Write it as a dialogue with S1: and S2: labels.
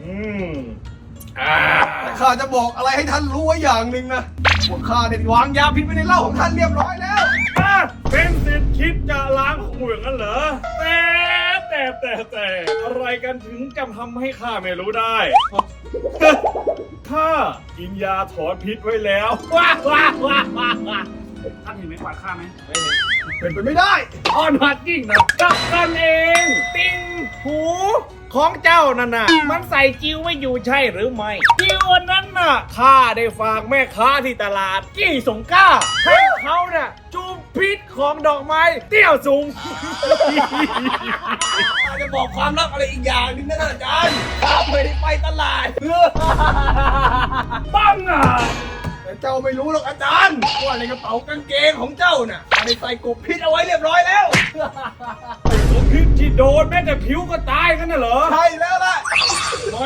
S1: อืมอ่า
S2: แต่ข้าจะบอกอะไรให้ท่านรู้ไว้อย่างหนึ่งนะว่าข้าได้วางยาพิษไว้ในเหล้าของท่านเรียบร้อยแล้ว
S1: อะเป็นสิทธิ์คิดจะล้างหูอย่างนั้นเหรอ แต่แต่แต่แต่อะไรกันถึงจะทำให้ข้าไม่รู้ได้ ข้ากินยาถอนพิษไว้แล้วว้าว้าว้าว้าว้า
S3: ท่านเห็นไหมกวาดข้าไหม
S2: เป็นไปไม่ได้
S1: อ่อนหัดยิ่งนะกับกันเอง ติงหู ของเจ้านั่นน่ะ มันใส่จิ้วไว้อยู่ใช่หรือไม่จิ้วอันนั้นน่ะข้าได้ฝากแม่ค้าที่ตลาด กี่สงกล้าให้เขาน่ะจูบพิษของดอกไม้เตี้ยวสูง
S2: ข้าจะบอกความลับอะไรอีกอย่างหนึงนะท่านอาจารย์ข้าไม่ได้ไปตลาด
S1: บ้างอะ
S2: แต่เจ้าไม่รู้หรอกอาจารย์ว่าในกระเป๋ากางเกงของเจ้าน่ะข้าได้ใส่กบพิษเอาไว้เรียบร้อยแล้ว
S1: พิษที่โดนแม้แต่ผิวก็ตายกันน่ะเหรอ
S2: ใช่แล้ว